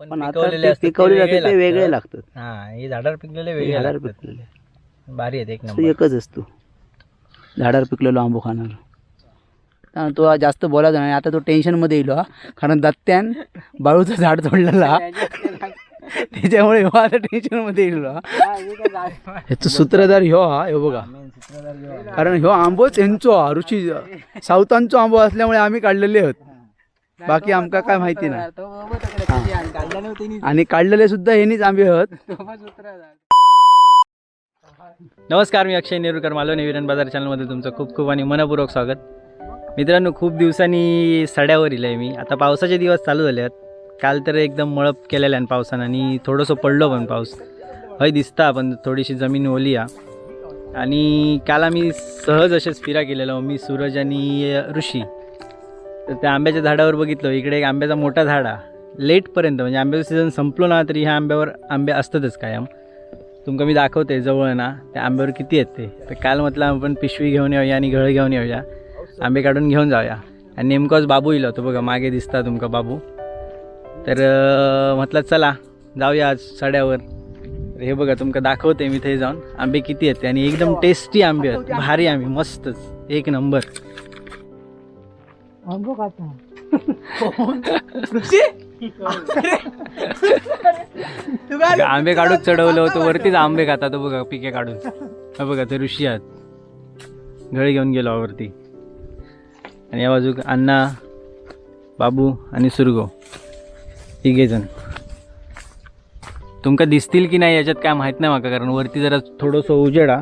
पण आता पिकवलेले ते असतात ते पिकवले जाते ते वेगळे लागतात. लागतात. हा हे झाडावर पिकलेले वेगळे झाडावर लागतात. पिकलेले. भारी आहेत एक तो नंबर. एकच असतो. झाडावर पिकलेलो आंबो खाणार. तो आज जास्त बोलायचा नाही. आता तो टेन्शनमध्ये येईल हा. कारण दत्त्यान बाळूचं झाड तोडलेला त्याच्यामुळे ह्यो आता टेन्शनमध्ये येईल हा. ह्याचं सूत्रधार ह्यो हा. ह्यो बघा. कारण ह्यो आंबोच यांचो हा. ऋषी सावतांचो आंबो असल्यामुळे आम्ही काढलेले आहोत. बाकी आमका काय माहिती नाही. आणि काढलेले सुद्धा ह्यांनीच आंबे आहोत नमस्कार मी अक्षय नेरुरकर मालवणी विरण बाजार चॅनलमध्ये तुमचं खूप खूप आणि मनपूर्वक स्वागत. मित्रांनो खूप दिवसांनी सड्यावर येईल आहे मी. आता पावसाचे दिवस चालू झाले आहेत काल तर एकदम मळप केलेलं आहे पावसानं आणि थोडंसं पडलो पण पाऊस. हय दिसता पण थोडीशी जमीन ओली आहे आणि काल आम्ही सहज असेच फिरा गेलेलो मी सूरज आणि ऋषी. तर त्या आंब्याच्या झाडावर बघितलं इकडे एक आंब्याचा मोठा झाड आहे. लेटपर्यंत म्हणजे आंब्याचं सीझन संपलो ना तरी ह्या आंब्यावर आंबे असतातच कायम. तुमका मी दाखवते जवळ ना त्या आंब्यावर किती आहेत ते. तर काल म्हटलं आपण पिशवी घेऊन येऊया आणि घळ घेऊन येऊया. आंबे काढून घेऊन जाऊया. आणि नेमकंच बाबू येईल होतो बघा मागे दिसता तुमका बाबू. तर म्हटलं चला जाऊया आज सड्यावर. तर हे बघा तुमका दाखवते मी ते जाऊन. आंबे किती आहेत आणि एकदम टेस्टी आंबे आहेत. भारी आंबे मस्तच. एक नंबर. आंबे काढून चढवलं होतं वरतीच आंबे खाता तो बघा पिके काढून. हा बघा ते ऋषी आहेत. घळी घेऊन गेलो वरती. आणि या बाजूक अण्णा बाबू आणि सुरगो तिघे जण. तुमका दिसतील की नाही याच्यात काय माहीत नाही माका कारण वरती जरा थोडंसं उजेडा.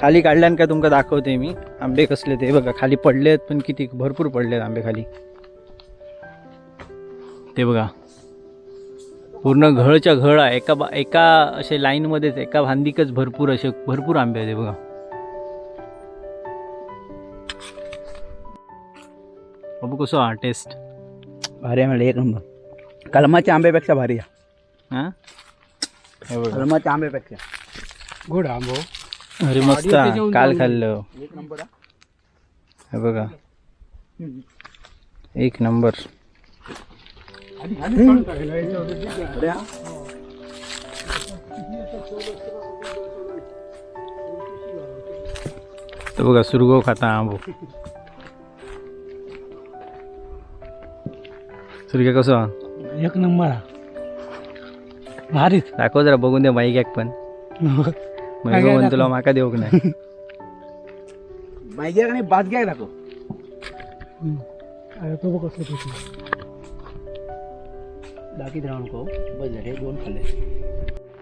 खाली काढल्यान काय तुमका दाखवते मी. आंबे कसले ते बघा खाली पडले आहेत पण किती भरपूर पडले आहेत आंबे खाली. ते बघा. पूर्ण घळच्या घळ आहे. एका बा एका असे लाईनमध्येच एका भांदिकच भरपूर असे भरपूर आंबे आहेत बघा. बाबू कसं हा टेस्ट भारी आहे म्हणजे एक नंबर. कलमाच्या आंब्यापेक्षा भारी आहे. हां? हे बघा. कलमाच्या आंब्यापेक्षा. गोड आंबो. अरे मस्त. काल खाल्लं. एक नंबर हे. बघा. एक नंबर. तर बघा सुरगो खाता आंबो. सुरगे कसं? एक नंबर. भारीच. दाखव जरा बघून दे माईक एक पण. मग पण तुला माका देऊ नाही. माहिती आणि बाद घ्याय दाखव. तो बघ कसं. बाकी राहू नको बस झाले दोन खाल्ले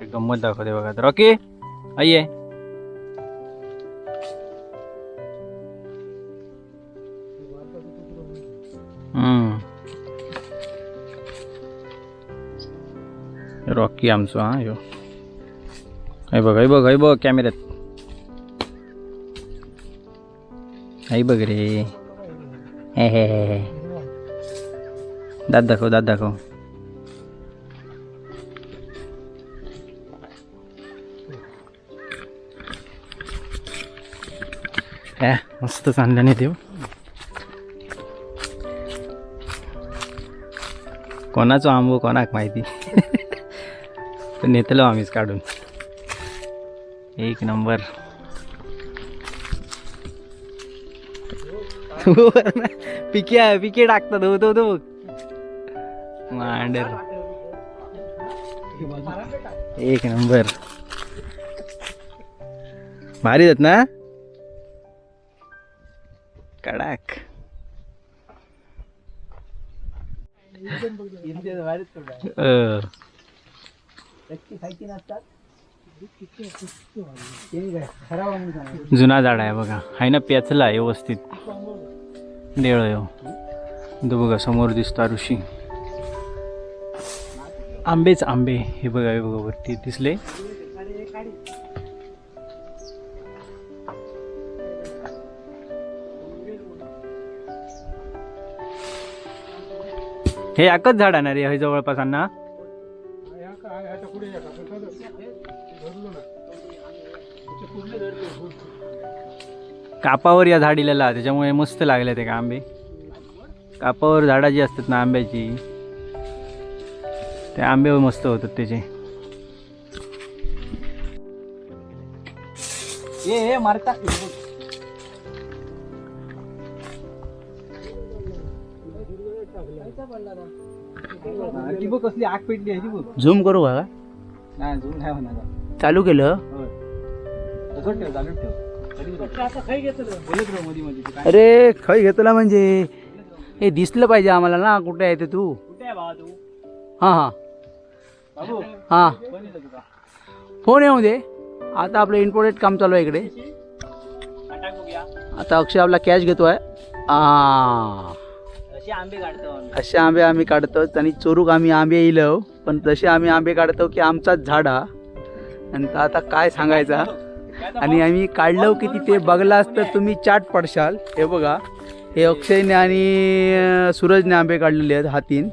एक गंमत दाखवते बघा तर. ओके? आहे. रॉकी आमचं हा यो. हे बघ हे बघ हे बघ कॅमेऱ्यात हे बघ रे. हे हे हे. दात दाखव दात दाखव. काय मस्त चांगल्याने देव कोणाचो आंबो कोणाक माहिती? पण नेतलो आम्हीच काढून. एक नंबर. हो, पिके पिके टाकतात हो तो तो. मांडर. एक नंबर. भारी आहेत ना? कडाक. जुना झाड आहे बघा. आहे ना प्याचला आहे व्यवस्थित. देळ आहे हो. तो बघा समोर दिसतो ऋषी. आंबेच आंबे. हे बघा हे बघा वरती दिसले. हे एकच झाड आहे ना रे हे जवळपास अण्णा? कापावर या झाडीला त्याच्यामुळे मस्त लागले ते का आंबे? कापावर झाडं जी असतात ना आंब्याची ते आंबे मस्त होतात त्याचे. हे मारता कसली आग पेटली आहे ती बघ. झूम करू का? नाही झूम नाही होणार चालू केलं. तसंच ठेव चालूच ठेव. बोलत राहू मध्ये मध्ये तू काय? अरे खय घेतला म्हणजे? हे दिसलं पाहिजे आम्हाला ना कुठे आहे ते तू? कुठे आहे तू? हां हां. बाबू हां. कोण येतं तुझा. फोन येऊ दे. आता आपलं इम्पोर्टेड काम चालू आहे इकडे. अटॅक बघूया आता अक्षय आपला कॅश घेतोय. आ. असे आंबे काढतो आम्ही. असे आंबे आम्ही काढतो आणि चोरूक आम्ही आंबे येलो पण तसे आम्ही आंबे काढतो की आमचाच झाड. हा आणि तो आता काय सांगायचा? आणि आम्ही काढलो की तिथे बघलास तर तुम्ही चाट पडशाल. हे बघा हे अक्षयने आणि अं, सूरजने आंबे काढलेले आहेत हातीन.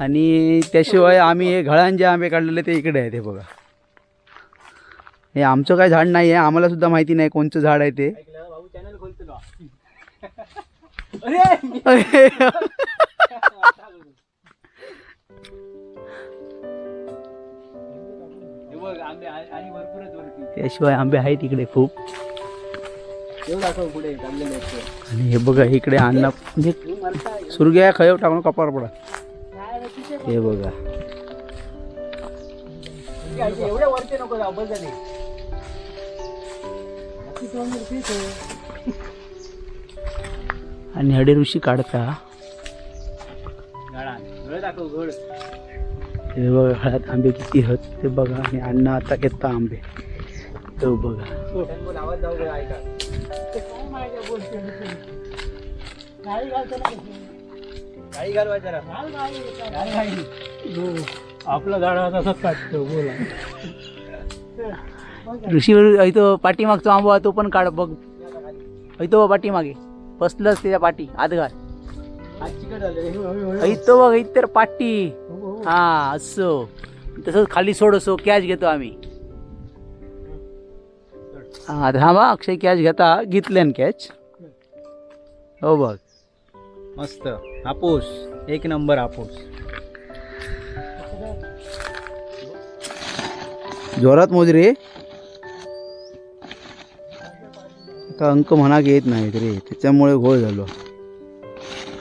आणि त्याशिवाय आम्ही हे घळांचे आंबे काढलेले ते इकडे आहेत हे बघा. हे आमचं काय झाड नाही आहे आम्हाला सुद्धा माहिती नाही कोणचं झाड आहे ते. ऐकलं भाऊ चॅनल खोलतो अरे! त्याशिवाय आंबे आहेत इकडे खूप. आणि हे बघा इकडे आणला म्हणजे सुरग्या खयव टाकून कपार पडा. हे बघा. एवढ्या वरती नको झाले. आणि हडे ऋषी काढता. हे बघा हळद आंबे किती हत ते बघा. आणि अण्णा आता घेता आंबे. तो बघा. घाली. आपलं झाड तसंच काढतो बोला. ऋषी इथं पाठीमागचा आंबा तो पण काढ बघ. इथं बघ पाठीमागे. बसलंच त्याच्या पाठी आत घाल. इथं बघ इतर पाठी. हा असं. तसंच खाली सोड असो. कॅच घेतो आम्ही. हा थांबा. अक्षय कॅच घेता. घेतल्यान कॅच? हो बघ. मस्त. हापूस. एक नंबर हापूस. जोरात मोज आता अंक म्हणा येत नाहीत रे. त्याच्यामुळे घोळ झालो.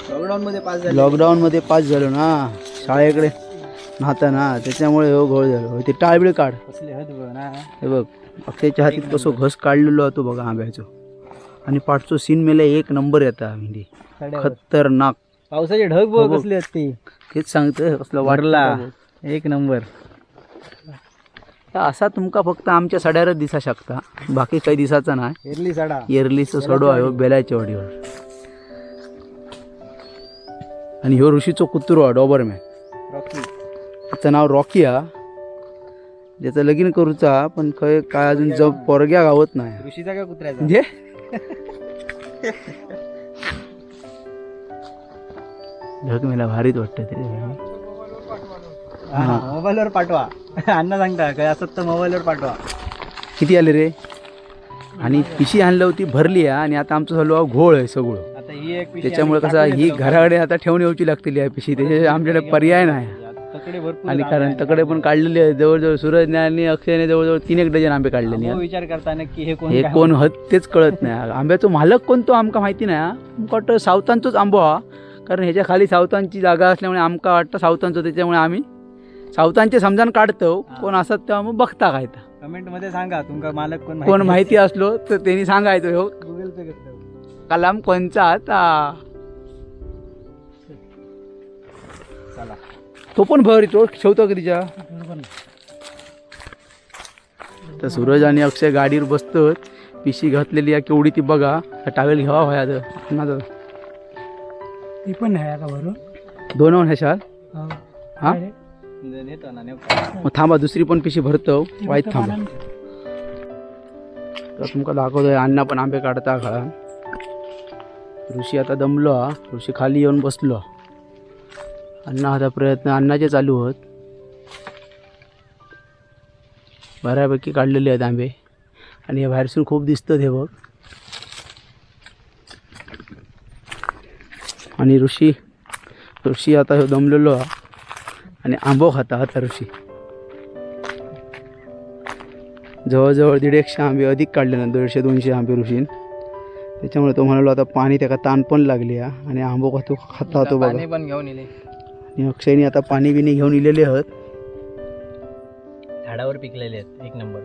लॉकडाऊन मध्ये पास झाले. लॉकडाऊन मध्ये पास झालो ना. शाळेकडे नाहता ना त्याच्यामुळे हो घोळ झालो. ते टाळबिळ काढ. हे बघ अक्षयच्या हातीत कसं घस काढलेलो होतो बघा आंब्याचो. आणि पाठचो सीन मेला एक नंबर येता म्हणजे. खतरनाक. पावसाचे ढग हो बघ. बघ. कसले असते. तेच सांगतोय कसलं वाटला एक नंबर असा तुमका फक्त आमच्या सड्यारच दिसा शकता. बाकी काही दिसाचा नाही. एरली साडा. एरलीचं सडो आहे हो, बेलाच्या वाडीवर आणि ह्यो ऋषीचो कुत्रो हा डॉबरमॅन. रॉकी. त्याचं नाव रॉकी हा. ज्याचं लगीन करूचा पण खय काय अजून जब पोरग्या गावत नाही. ऋषीचा का कुत्र्याचा? म्हणजे ढग मला भारीच वाटतं ते. हा, मोबाईलवर पाठवा. अण्णा सांगता काय असत तर मोबाईलवर पाठवा. किती आले रे? आणि पिशी आणली होती भरली आहे आणि आता आमचं झालो घोळ आहे सगळं. आता ही एक पिशवी त्याच्यामुळे आम्ही कसं टाकून ही. घराकडे आता ठेवून यायची लागतील या पिशी त्याच्या आमच्याकडे पर्याय नाही. तकडे भरपूर आणि कारण. तकडे पण काढलेले आहे जवळजवळ सूरजने आणि अक्षयने जवळजवळ तीन एक डझन आंबे काढलेले आहेत. विचार करताना की हे कोण हे काय कोण हत तेच कळत नाही. आंब्याचो मालक कोण तो आमका माहिती नाही हा. आमका वाटतं सावतांचोच आंबो हा. कारण ह्याच्या खाली सावतांची जागा असल्यामुळे आमका वाटतं सावतांचो त्याच्यामुळे आम्ही सावतांचे समजान काढतो कोण असत तेव्हा मग बघता काय. कमेंटमध्ये सांगा तुमका मालक कोण कोण माहिती असलो तर त्यांनी सांगायचं हो. गुगल पे कलाम कोणचा आता? चला. तो पण भर तो ठेवतो कधीच्या तर सूरज आणि अक्षय गाडीवर बसतो पिशी घातलेली आहे केवढी ती बघा. टावेल घ्यावा व्हाया. अन्नाचं. ती. पण आहे भरून. दोन वन ह्याशाल हो. मग थांबा दुसरी पण पिशी भरतो? वाईट थांबा. तर तुमका दाखवतोय अण्णा पण आंबे काढता खळा ऋषी आता दमलो हा. ऋषी खाली येऊन बसलो. अण्णा आता प्रयत्न अण्णाचे चालू होत. बऱ्यापैकी काढलेले आहेत आंबे. आणि हे बाहेरसून खूप दिसतं हे बघ. आणि ऋषी ऋषी आता ह्यो दमलेलो हा. आणि आंबो खाता आता ऋषी. जवळजवळ दीड एकशे आंबे अधिक काढले ना दीडशे दोनशे आंबे ऋषीन. त्याच्यामुळे तो म्हणालो आता पाणी त्याका ताण पण लागली. आणि आंबो खातो खाता होतो बघा पण घेऊन येले आणि अक्षयने आता पाणी बिणी घेऊन इलेले आहोत झाडावर पिकलेले आहेत एक नंबर.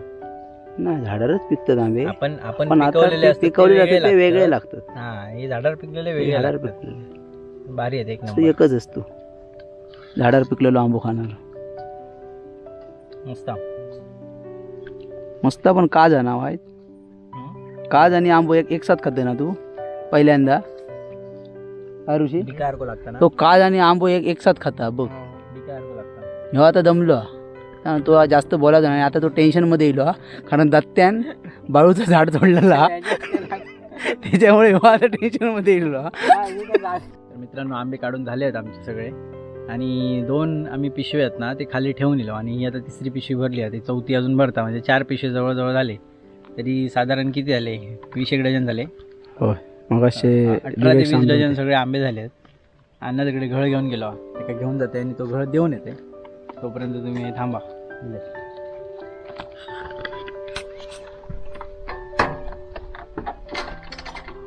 नाही झाडावरच पिकतात आंबे. आपण आपण पिकवलेले ते असतात ते पिकवले जाते ते वेगळे लागतात. हा हे झाडावर पिकलेले वेगळे झाडावर. पिकलेले. भारी आहेत एक नंबर. एकच असतो. झाडावर पिकलेलो आंबो खाणार. मस्त मस्त पण काज आहे नाव आहे हम्म. काज आणि आंबो एक एक साथ खाते ना तू? पहिल्यांदा. ऋषी ना? तो काज आणि आंबो एक एक साथ खाता बघ. ह्यो आता दमलो. तो जास्त बोलायचा नाही. आता तो टेन्शनमध्ये येलो. कारण दत्त्यान बाळूचं झाड तोडलेला. त्याच्यामुळे ह्यो आता टेन्शनमध्ये येलो हा. तर मित्रांनो आंबे काढून झाले आहेत आमचे सगळे. आणि दोन आम्ही पिशवे आहेत ना ते खाली ठेवून दिलो. आणि ही आता तिसरी पिशवी भरली आहे. ती चौथी अजून भरता. म्हणजे चार पिशवे जवळजवळ झाले. तरी साधारण किती झाले? वीस एक डझन झाले. होय. मग असे अठरा ते वीस डझन सगळे आंबे झाले आहेत अण्णा तिकडे घळ घेऊन गेलो. ते काय घेऊन जाते आणि तो घळ देऊन येते. तोपर्यंत तुम्ही थांबा.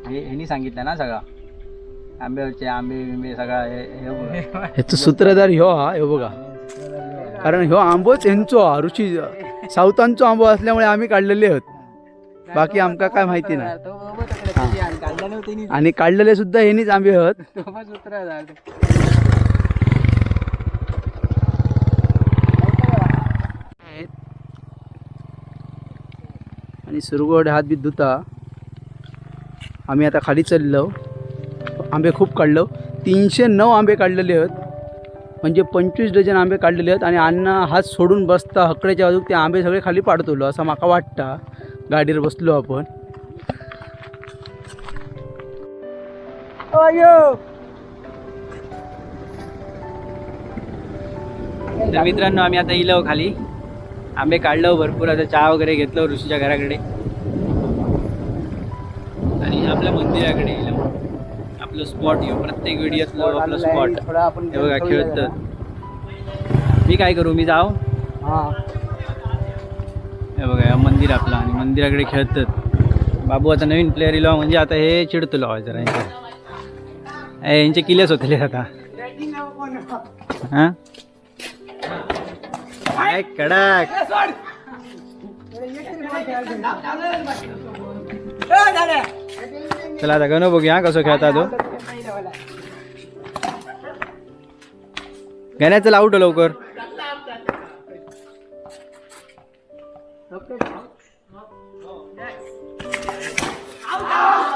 हे ह्यांनी सांगितलं ना सगळा. आंब्यावरचे आंबे बिंबे सगळा हे हे बघा. ह्याचं सूत्रधार ह्यो हा ह्यो बघा. कारण ह्यो आंबोच यांचो हा रुची सावतांचो आंबो असल्यामुळे आम्ही काढलेले आहोत. बाकी आमका काय माहिती नाही. आणि काढलेले सुद्धा ह्यांनीच आंबे आहोत. आणि सुरगोड हात बी धुता आम्ही आता खाली चाललो. आंबे खूप काढलो. तीनशे नऊ आंबे काढलेले आहेत. म्हणजे पंचवीस डझन आंबे काढलेले आहेत आणि अन्न हात सोडून बसता हकड्याच्या बाजूक ते आंबे सगळे खाली पाडतलो असं माका वाटता. गाडीवर बसलो आपण. तर मित्रांनो आम्ही आता इलो खाली. आंबे काढलो भरपूर आता चहा वगैरे घेतलो ऋषीच्या घराकडे. आणि आपल्या मंदिराकडे इलो. स्पॉट येऊ प्रत्येक व्हिडिओतलं आपलं स्पॉट हे बघा खेळत. मी काय करू? मी जाऊ? हां. हे बघा या मंदिर आपलं आणि मंदिराकडे खेळतात. बाबू आता नवीन प्लेअर इलो म्हणजे आता हे चिडतो लावा जरा यांच्या ए, यांचे किलेच होतले आता. हां? काय कडक. चला आता गणू बघूया कसं खेळता तो गाण्याचं आउट लवकर?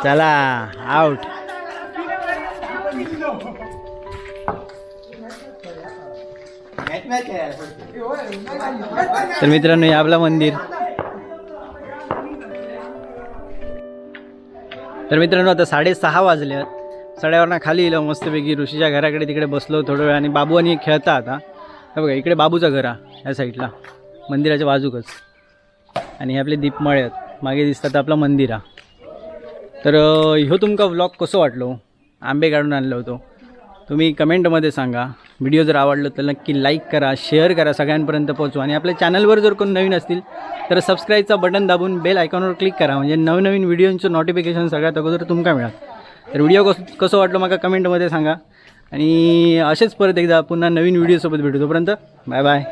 चला आउट तर मित्रांनो हे मंदिर. तर मित्रांनो आता साडेसहा वाजले आहेत सड्यावरनं खाली येलो मस्तपैकी ऋषीच्या घराकडे तिकडे बसलो थोडं वेळ आणि बाबू आणि खेळता आता. हे बघा इकडे बाबूचं घर आहे ह्या साईडला. मंदिराच्या बाजूकच. आणि हे आपले दीपमाळे आहेत. मागे दिसतात आपलं मंदिर आहे तर ह्यो तुमका व्लॉग कसो वाटलो? आंबे काढून आणलो होतो. तुम्ही कमेंटमध्ये सांगा. व्हिडिओ जर आवडलं तर नक्की लाईक करा शेअर करा सगळ्यांपर्यंत पोहोचवा. आणि आपल्या चॅनलवर जर कोण नवीन असतील तर सबस्क्राईबचं बटन दाबून बेल आयकॉनवर क्लिक करा. म्हणजे नवनवीन व्हिडिओचं नोटिफिकेशन सगळ्यात अगोदर तुमका मिळाल. तर व्हिडिओ कसं कसं वाटलं मला कमेंटमध्ये सांगा. आणि असेच परत एकदा पुन्हा नवीन व्हिडिओसोबत भेटू. तोपर्यंत बाय बाय